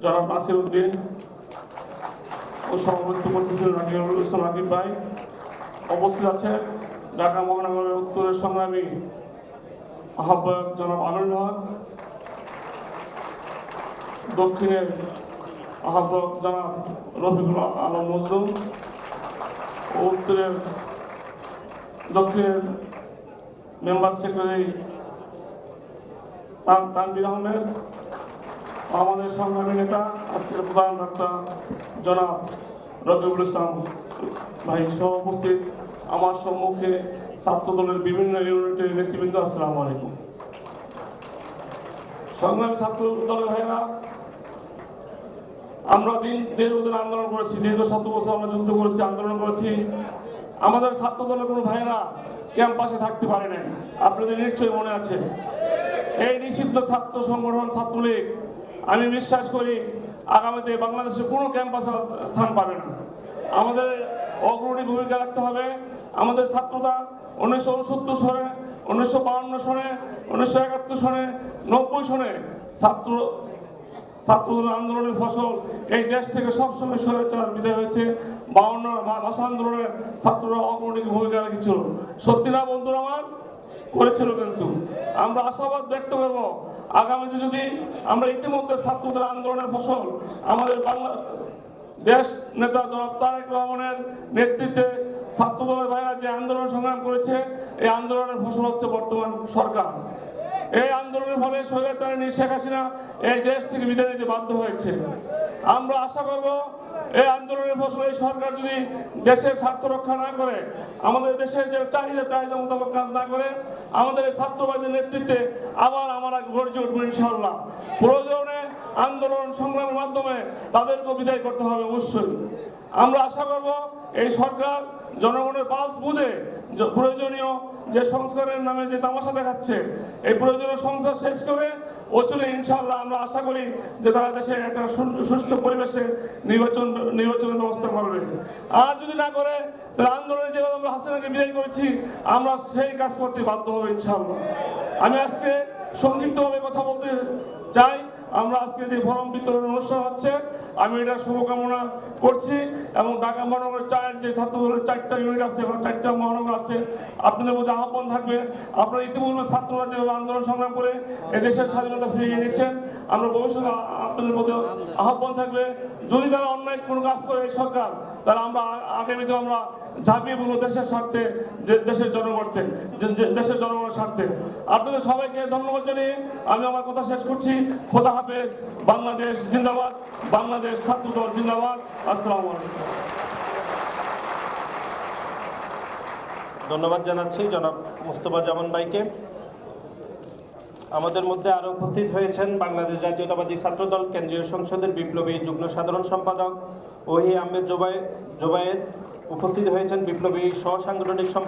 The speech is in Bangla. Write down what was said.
জনাব নাসির উদ্দিন ও সভাপতিত্ব করতেছিলেন রাকিবুল ইসলাম রাকিব ভাই উপস্থিত আছে ঢাকা মহানগরের উত্তরের সংগ্রামী আহ্বায়ক জনাব আমিনুল হক, দক্ষিণের আহ্বায়ক জনাব রফিকুল আলম মজলুম ও উত্তরের দক্ষিণের মেম্বার সেক্রেটারি তান- তানভীর আহমেদ আমাদের সংগ্রামী নেতা, আজকের প্রধান বক্তা জনাব রকিবুল ইসলাম ভাই সহ উপস্থিত আমার সম্মুখে ছাত্র দলের বিভিন্ন ইউনিটের নেতৃবৃন্দ, আসসালামু আলাইকুম। সংগ্রামী ছাত্র দলের ভাইয়েরা, আমরা দিন দীর্ঘদিন আন্দোলন করেছি, দীর্ঘ সাত বছর আমরা যুদ্ধ করেছি, আন্দোলন করেছি। আমাদের ছাত্র দলের কোনো ভাইয়েরা ক্যাম্পাসে থাকতে পারে নাই। আপনাদের নিশ্চয়ই মনে আছে। এই নিষিদ্ধ ছাত্র সংগঠন ছাত্রলীগ আমি বিশ্বাস করি আগামীতে বাংলাদেশে কোনো ক্যাম্পাসে স্থান পাবে না। আমাদের অগ্রণী ভূমিকা রাখতে হবে। আমাদের ছাত্রতা উনিশশো উনসত্তর সনে, উনিশশো বাউন্ন সনে, উনিশশো একাত্তর সনে, নব্বই সনে ছাত্র ছাত্র আন্দোলনের ফসল এই দেশ থেকে সবসময় স্বৈরাচার বিদায় হয়েছে। বাউন্ন ভাষা আন্দোলনে ছাত্ররা অগ্রণী ভূমিকা রেখেছিল। সত্যি না বন্ধুরা আমার? করেছিল কিন্তু আমরা আশাবাদ ব্যক্ত করব, আগামীতে যদি আমরা ইতিমধ্যে ছাত্রদের আন্দোলনের ফসল আমাদের বাংলা দেশ নেতা জনাব তারেক রহমানের নেতৃত্বে ছাত্র দলের যে আন্দোলন সংগ্রাম করেছে, এই আন্দোলনের ফসল হচ্ছে বর্তমান সরকার। এই আন্দোলনের ফলে স্বৈরাচারী শেখ হাসিনা এই দেশ থেকে বিদায় নিতে বাধ্য হয়েছে। আমরা আশা করব এই আন্দোলনের ফসল এই সরকার যদি দেশের স্বার্থ রক্ষা না করে, আমাদের দেশের যে চাহিদা চাহিদা মোতাবেক কাজ না করে, আমাদের এই ছাত্রবাদের নেতৃত্বে আবার আমরা গর্জে উঠবো ইনশাল্লাহ প্রয়োজনে আন্দোলন সংগ্রামের মাধ্যমে তাদেরকেও বিদায় করতে হবে অবশ্যই। আমরা আশা করব এই সরকার জনগণের পালস বুঝে প্রয়োজনীয় যে সংস্কারের নামে যে তামাশা দেখাচ্ছে, এই প্রয়োজনীয় সংস্কার শেষ করে অচলে ইনশাল্লাহ আমরা আশা করি যে তারা দেশে একটা সুষ্ঠু পরিবেশে নির্বাচন, নির্বাচনের ব্যবস্থা করবে। আর যদি না করে, তাহলে আন্দোলনে যেভাবে আমরা হাসিনাকে বিদায় করেছি, আমরা সেই কাজ করতে বাধ্য হব ইনশাল্লাহ আমি আজকে সংক্ষিপ্তভাবে কথা বলতে চাই। আমরা আজকে যে ফরম বিতরণ অনুষ্ঠান হচ্ছে, আমি এটা শুভকামনা করছি এবং ঢাকা মহানগরের চার যে ছাত্র দলের চারটা ইউনিট আছে এবং চারটা মহানগর আছে, আপনাদের মধ্যে আহ্বান থাকবে। আপনারা ইতিপূর্বে ছাত্ররা যেভাবে আন্দোলন সংগ্রাম করে এদেশের স্বাধীনতা ফিরিয়ে এনেছেন, আমরা ভবিষ্যতে আপনাদের মধ্যে আহ্বান থাকবে। যদি তারা অন্যায় কোনো কাজ করে সরকার, তাহলে আমরা আগামীতে আমরা ঝাঁপিয়ে বলব দেশের স্বার্থে দেশের জনগণকে দেশের জনগণের স্বার্থে। আপনাদের সবাইকে ধন্যবাদ জানিয়ে আমি আমার কথা শেষ করছি। খোদা হাফেজ, বাংলাদেশ জিন্দাবাদ, বাংলাদেশ ছাত্র দল জিন্দাবাদ। আসসালামু ধন্যবাদ জানাচ্ছি জনাব মোস্তফা জামান ভাইকে। আমাদের মধ্যে আরও উপস্থিত হয়েছেন বাংলাদেশ জাতীয়তাবাদী ছাত্রদল কেন্দ্রীয় সংসদের বিপ্লবী যুগ্ম সাধারণ সম্পাদক ওহি আহমেদ জোবাই জোবায়েদ। উপস্থিত হয়েছেন বিপ্লবী সহ সাংগঠনিক সম্পাদক